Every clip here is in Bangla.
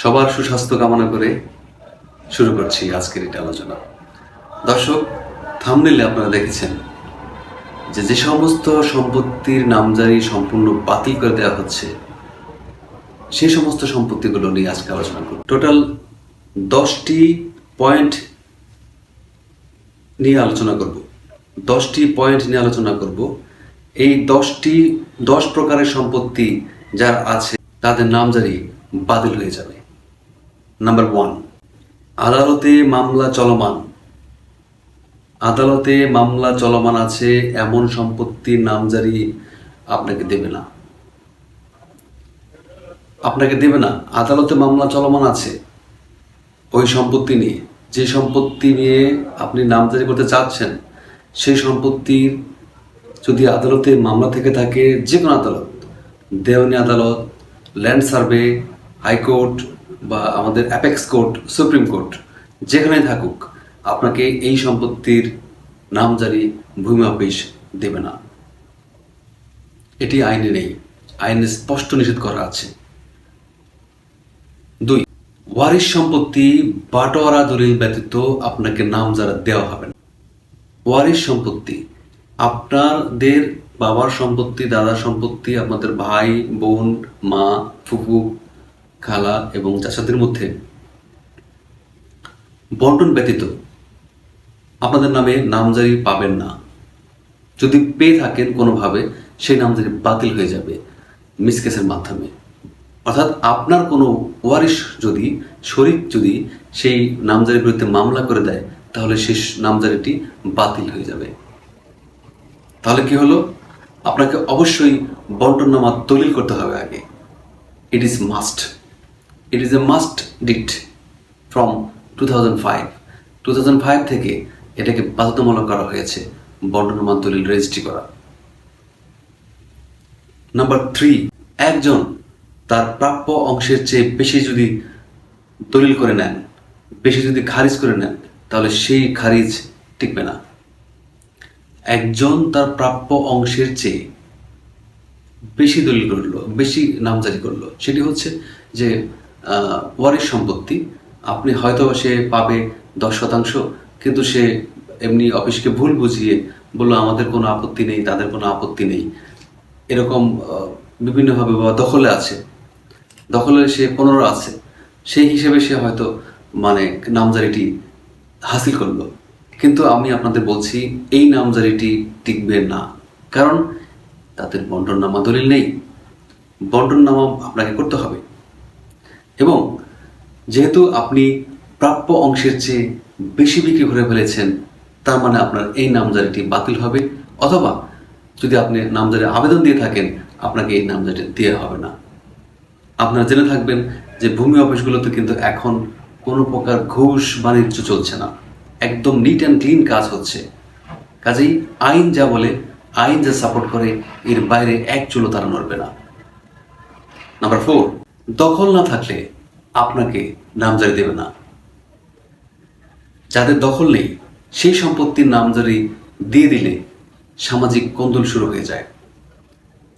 সবার সুস্বাস্থ্য কামনা করে শুরু করছি আজকের এটা আলোচনা। দর্শক থামনেলে আপনারা দেখেছেন যে যে সমস্ত সম্পত্তির নামজারি সম্পূর্ণ বাতিল করে দেওয়া হচ্ছে, সে সমস্ত সম্পত্তিগুলো নিয়ে আজকে আলোচনা করব। টোটাল দশটি পয়েন্ট নিয়ে আলোচনা করব। দশটি পয়েন্ট নিয়ে আলোচনা করব। এই দশটি, দশ প্রকারের সম্পত্তি যার আছে, তাদের নামজারি বাতিল হয়ে যাবে। নাম্বার ওয়ান আদালতে মামলা চলমান। আদালতে মামলা চলমান আছে, এমন সম্পত্তির নামজারি আপনাকে দেবে না। আপনাকে দেবে না। আদালতে মামলা চলমান আছে ওই সম্পত্তি নিয়ে। যে সম্পত্তি নিয়ে আপনি নামজারি করতে চাচ্ছেন, সেই সম্পত্তির যদি আদালতে মামলা থেকে থাকে যে কোনো আদালত, দেওয়ানি আদালত, ল্যান্ড সার্ভে, হাইকোর্ট বা আমাদের অ্যাপেক্স কোর্ট সুপ্রিম কোর্ট যেখানে থাকুক, আপনাকে এই সম্পত্তির নামজারি ভূমি অফিস দেবে না। এটি আইনে নেই। আইনে স্পষ্ট নিষেধ করা আছে। দুই, ওয়ারিশ সম্পত্তি বাটোয়ারা দলিল ব্যতীত আপনাকে নামজারা দেওয়া হবে না। ওয়ারিশ সম্পত্তি, আপনাদের বাবার সম্পত্তি, দাদার সম্পত্তি, আপনাদের ভাই, বোন, মা, ফুফু খালা এবং চাচাদের মধ্যে। বন্টন ব্যতীত আপনাদের নামে নামজারি পাবেন না। যদি পেয়ে থাকেন কোনোভাবে, সেই নামজারি বাতিল হয়ে যাবে মিসকেসের মাধ্যমে। অর্থাৎ আপনার কোনো ওয়ারিশ যদি, শরিক যদি সেই নামজারির বিরুদ্ধে মামলা করে দেয়, তাহলে সেই নামজারিটি বাতিল হয়ে যাবে। তাহলে কি হলো? আপনাকে অবশ্যই বন্টননামা দলিল করতে হবে আগে। It is must it is a must deed from two thousand five two thousand five থেকে এটাকে বাধ্যতামূলক করা হয়েছে বন্টননামা দলিল রেজিস্ট্রি করা। নাম্বার থ্রি একজন তার প্রাপ্য অংশের চেয়ে বেশি যদি দলিল করে নেন, বেশি যদি খারিজ করে নেন, তাহলে সেই খারিজ টিকবে না। একজন তার প্রাপ্য অংশের চেয়ে বেশি দলিল করল, বেশি নামজারি করল, সেটি হচ্ছে যে ওয়ারিশ সম্পত্তি। আপনি হয়তো সে পাবে দশ শতাংশ, কিন্তু সে এমনি অফিসকে ভুল বুঝিয়ে বলল, আমাদের কোনো আপত্তি নেই, তাদের কোনো আপত্তি নেই। এরকম বিভিন্নভাবে বা দখলে আছে। দখলে সে পনেরো আছে। সেই হিসেবে সে হয়তো মানে নামজারিটি হাসিল করল। কিন্তু আমি আপনাদের বলছি, এই নামজারিটি টিকবে না। কারণ, তাদের বন্টননামা দলিল নেই। বন্টননামা আপনাকে করতে হবে। এবং যেহেতু আপনি প্রাপ্য অংশের চেয়ে বেশি বিক্রি করে ফেলেছেন, তার মানে আপনার এই নামজারিটি বাতিল হবে, অথবা যদি আপনি নামজারি আবেদন দিয়ে থাকেন, আপনাকে এই নামজারিটি দেওয়া হবে না। আপনারা জেনে থাকবেন যে ভূমি অফিসগুলোতে কিন্তু এখন কোনো প্রকার ঘুষ বাণিজ্য চলছে না। একদম নিট অ্যান্ড ক্লিন কাজ হচ্ছে। কাজেই আইন যা বলে, আইন যা সাপোর্ট করে, এর বাইরে এক চুলো তারা নড়বে না। নাম্বার ফোর দখল না থাকলে আপনাকে নামজারি দেবে না। যাদের দখল নেই, সেই সম্পত্তির নামজারি দিয়ে দিলে সামাজিক কোন্দল শুরু হয়ে যায়।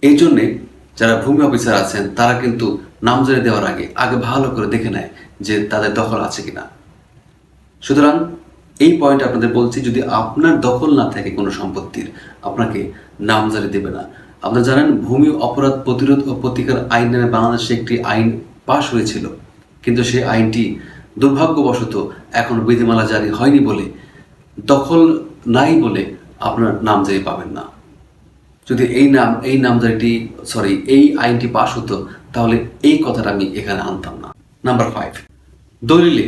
এই জন্যে যারা ভূমি অফিসার আছেন, তারা কিন্তু নামজারি দেওয়ার আগে আগে ভালো করে দেখে নেয় যে তাদের দখল আছে কিনা। সুতরাং এই পয়েন্ট আপনাদের বলছি, যদি আপনার দখল না থাকে কোনো সম্পত্তির, আপনাকে নামজারি দেবে না। আপনারা জানেন, ভূমি অপরাধ প্রতিরোধ ও প্রতিকার আইন নামে বাংলাদেশে একটি আইন পাশ হয়েছিল। কিন্তু সেই আইনটি দুর্ভাগ্যবশত এখন বিধিমালা জারি হয়নি বলে, দখল নাই বলে আপনার নামজারি পাবেন না। যদি এই নাম, এই নামজারিটি সরি এই আইনটি পাশ হতো, তাহলে এই কথাটা আমি এখানে আনতাম না। নাম্বার ফাইভ দলিলে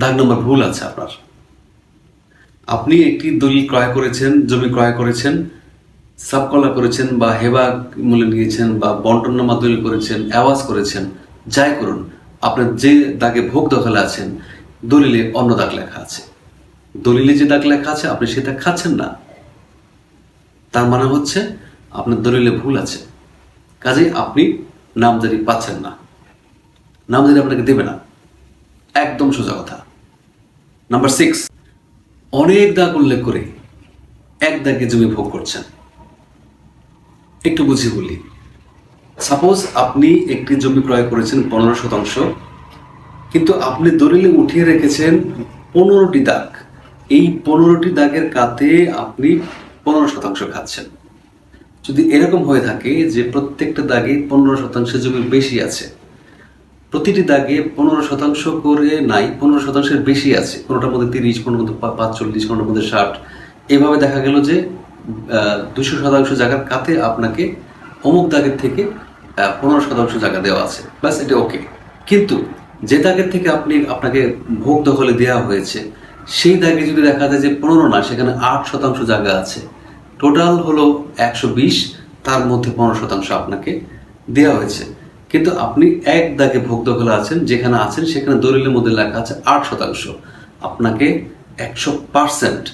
দাগ নম্বর ভুল আছে আপনার। আপনি একটি দলিল ক্রয় করেছেন, জমি ক্রয় করেছেন সাবকলা করেছেন বা হেবা মূল্যে নিয়েছেন বা বন্টননামা দলিল করেছেন, অ্যাওয়াজ করেছেন, যাই করুন, আপনার যে দাগে ভোগ দখলে আছেন, দলিলে অন্য দাগ লেখা আছে। দলিলে যে দাগ লেখা আছে, আপনি সেটা খাচ্ছেন না। তার মানে হচ্ছে, আপনার দলিলে ভুল আছে। কাজেই আপনি নামজারি পাচ্ছেন না। নামজারি আপনাকে দেবে না। একদম সোজা কথা। নাম্বার সিক্স, অনেক দাগ উল্লেখ করে এক দাগে জমি ভোগ করছেন। একটু বুঝিয়ে বলি। সাপোজ আপনি একটি জমি ক্রয় করেছেন পনেরো শতাংশ, কিন্তু আপনি দলিলে উঠিয়ে রেখেছেন পনেরোটি দাগ। এই পনেরোটি দাগের কাতে আপনি পনেরো শতাংশ খাচ্ছেন। যদি এরকম হয়ে থাকে যে প্রত্যেকটা দাগে পনেরো শতাংশ জমির বেশি আছে, প্রতিটি দাগে পনেরো শতাংশ করে নাই, পনেরো শতাংশের বেশি আছে, কোনোটার মধ্যে তিরিশ, কোনোটার মধ্যে পাঁচচল্লিশ, কোনোটার মধ্যে ষাট, এভাবে দেখা গেল যে দুশো শতাংশ জায়গার কাতে আপনাকে অমুক দাগের থেকে পনেরো শতাংশ জায়গা দেওয়া আছে। ব্যাস, এটা ওকে কিন্তু যে দাগের থেকে আপনি, আপনাকে ভোগ দখলে দেওয়া হয়েছে, সেই দাগে যদি দেখা যায় যে পনেরো না, সেখানে আট শতাংশ জায়গা আছে। টোটাল হলো একশো বিশ, তার মধ্যে পনেরো শতাংশ আপনাকে দেওয়া হয়েছে। কিন্তু আপনি এক দাগে ভোগ দখলে আছেন, যেখানে আছেন, সেখানে দলিলের মধ্যে লেখা আছে আট শতাংশ। আপনাকে একশো পার্সেন্ট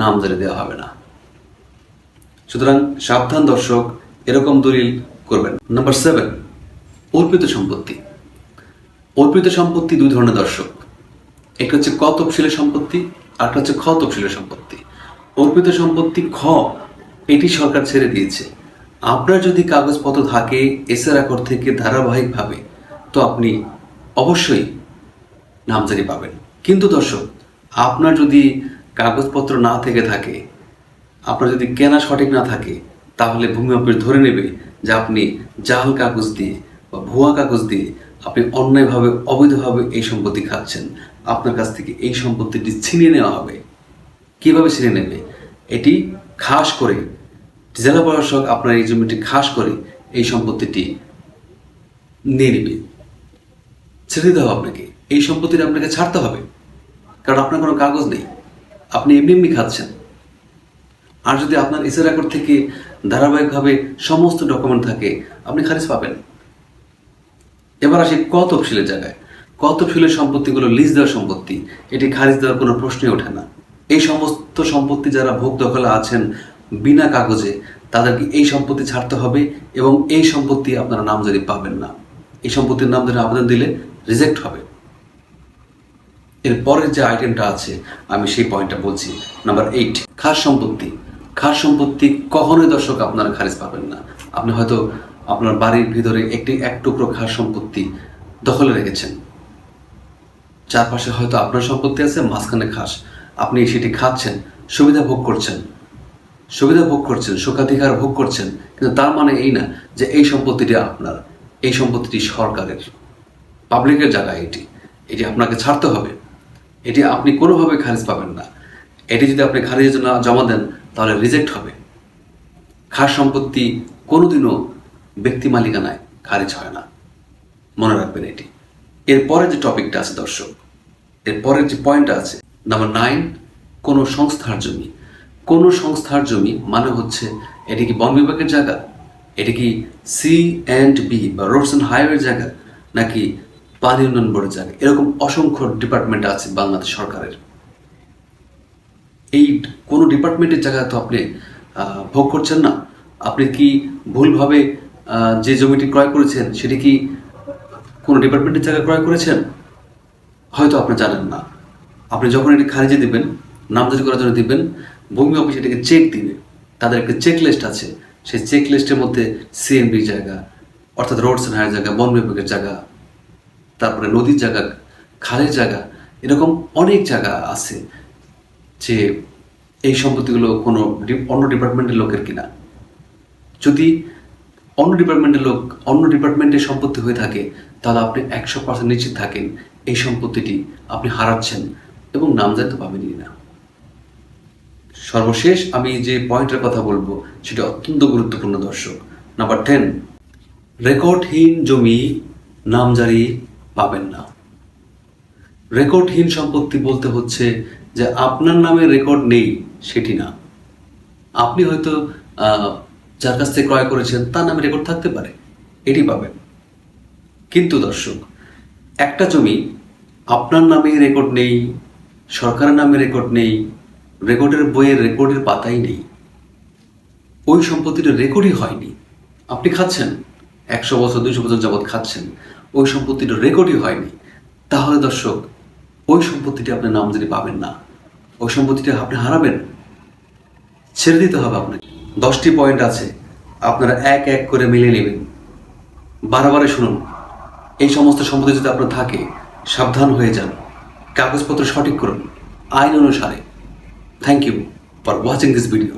নামজারি দেওয়া হবে না। সুতরাং সাবধান দর্শক, এরকম দলিল করবেন। নাম্বার সেভেন অর্পিত সম্পত্তি। অর্পিত সম্পত্তি দুই ধরনের দর্শক। একটা হচ্ছে ক তফসিলের সম্পত্তি, আর একটা হচ্ছে খ তফসিলের সম্পত্তি। অর্পিত সম্পত্তি খ, এটি সরকার ছেড়ে দিয়েছে। আপনার যদি কাগজপত্র থাকে এসআর আকর থেকে ধারাবাহিকভাবে, তো আপনি অবশ্যই নামজারি পাবেন। কিন্তু দর্শক, আপনার যদি কাগজপত্র না থেকে থাকে আপনার যদি কেনা সঠিক না থাকে, তাহলে ভূমি অফিস ধরে নেবে যে আপনি জাল কাগজ দিয়ে বা ভুয়া কাগজ দিয়ে আপনি অন্যায়ভাবে, অবৈধভাবে এই সম্পত্তি খাচ্ছেন। আপনার কাছ থেকে এই সম্পত্তিটি ছিনিয়ে নেওয়া হবে। কীভাবে ছিনিয়ে নেবে? এটি খাস করে জেলা প্রশাসক আপনার এই জমিটি খাস করে এই সম্পত্তিটি নিয়ে নেবে। ছেড়ে দিতে হবে আপনাকে। এই সম্পত্তিটা আপনাকে ছাড়তে হবে। কারণ আপনার কোনো কাগজ নেই। আপনি এমনি এমনি খাচ্ছেন। আর যদি আপনার এসে রেকর্ড থেকে ধারাবাহিকভাবে সমস্ত ডকুমেন্ট থাকে, আপনি খারিজ পাবেন। এবার আসি ক তফসিলের জায়গায়। ক তফসিলের সম্পত্তিগুলো লিজ দেওয়ার সম্পত্তি, এটি খারিজ দেওয়ার কোনো প্রশ্নই ওঠে না। এই সমস্ত সম্পত্তি যারা ভোগ দখলে আছেন বিনা কাগজে, তাদেরকে এই সম্পত্তি ছাড়তে হবে এবং এই সম্পত্তি আপনারা নামজারি পাবেন না। এই সম্পত্তির নাম নামজারি আবেদন দিলে রিজেক্ট হবে। এর পরের যে আইটেমটা আছে, আমি সেই পয়েন্টটা বলছি। নাম্বার এইট খাস সম্পত্তি। খাস সম্পত্তি কখনোই দর্শক আপনারা খারিজ পাবেন না। আপনি হয়তো আপনার বাড়ির ভিতরে একটি এক টুকরো খাস সম্পত্তি দখলে রেখেছেন। চারপাশে হয়তো আপনার সম্পত্তি আছে, মাঝখানে খাস। আপনি সেটি খাচ্ছেন, সুবিধা ভোগ করছেন। সুবিধা ভোগ করছেন, সুখাধিকার ভোগ করছেন, কিন্তু তার মানে এই না যে এই সম্পত্তিটি আপনার, এই সম্পত্তিটি সরকারের, পাবলিকের জায়গা এটি। এটি আপনাকে ছাড়তে হবে। এটি আপনি কোনোভাবে খারিজ পাবেন না। এটি যদি আপনি খারিজের জন্য জমা দেন তাহলে রিজেক্ট হবে। খাস সম্পত্তি কোনোদিনও ব্যক্তি মালিকানায় খারিজ হয় না। মনে রাখবেন এটি। এরপরে যে টপিকটা আছে দর্শক এর পরের যে পয়েন্টটা আছে নাম্বার নাইন কোনো সংস্থার জমি। কোনো সংস্থার জমি মানে হচ্ছে, এটি কি বন বিভাগের জায়গা? এটি কি সি অ্যান্ড বি বা রোডস অ্যান্ড হাইওয়ের জায়গা? নাকি পানি উন্নয়ন বোর্ডের জায়গা? এরকম অসংখ্য ডিপার্টমেন্ট আছে বাংলাদেশ সরকারের। এই কোনো ডিপার্টমেন্টের জায়গা তো আপনি ভোগ করছেন না। আপনি কি ভুলভাবে যে জমিটি ক্রয় করেছেন, সেটি কি কোনো ডিপার্টমেন্টের জায়গা ক্রয় করেছেন? হয়তো আপনি জানেন না। আপনি যখন এটি খারিজে দিবেন, নামজারি করার জন্য দিবেন, ভূমি অফিস এটাকে চেক দিবে। তাদের একটা চেক লিস্ট আছে। সেই চেক লিস্টের মধ্যে সিএনবি জায়গা, অর্থাৎ রোডস অ্যান্ড হাইওয়ে জায়গা, বন বিভাগের জায়গা, তারপরে নদীর জায়গা, খালের জায়গা, এরকম অনেক জায়গা আছে। যে এই সম্পত্তিগুলো কোনো অন্য ডিপার্টমেন্টের লোকের কিনা। যদি অন্য ডিপার্টমেন্টের লোক, অন্য ডিপার্টমেন্টের সম্পত্তি হয়ে থাকে, তাহলে আপনি একশো পার্সেন্ট নিশ্চিত থাকেন এই সম্পত্তিটি আপনি হারাচ্ছেন এবং নাম জানতে পাবেনই না। সর্বশেষ আমি যে পয়েন্টের কথা বলব, সেটা অত্যন্ত গুরুত্বপূর্ণ দর্শক। নাম্বার টেন রেকর্ডহীন জমি নামজারি পাবেন না। রেকর্ডহীন সম্পত্তি বলতে হচ্ছে যে আপনার নামে রেকর্ড নেই, সেটি না। আপনি হয়তো যার কাছ থেকে ক্রয় করেছেন, তার নামে রেকর্ড থাকতে পারে। এটি পাবেন। কিন্তু দর্শক, একটা জমি আপনার নামে রেকর্ড নেই, সরকারের নামে রেকর্ড নেই রেকর্ডের বইয়ের রেকর্ডের পাতাই নেই। ওই সম্পত্তিটা রেকর্ডই হয়নি। আপনি খাচ্ছেন, একশো বছর, দুইশো বছর যাবৎ খাচ্ছেন, ওই সম্পত্তিটা রেকর্ডই হয়নি। তাহলে দর্শক ওই সম্পত্তিটি আপনি নামজারি পাবেন না, ওই সম্পত্তিটি আপনি হারাবেন। ছেড়ে দিতে হবে আপনাকে। দশটি পয়েন্ট আছে, আপনারা এক এক করে মিলিয়ে নেবেন। বারবারে শুনুন, এই সমস্ত সম্পত্তি যদি আপনার থাকে, সাবধান হয়ে যান। কাগজপত্র সঠিক করুন। আইন অনুসারে। Thank you for watching this video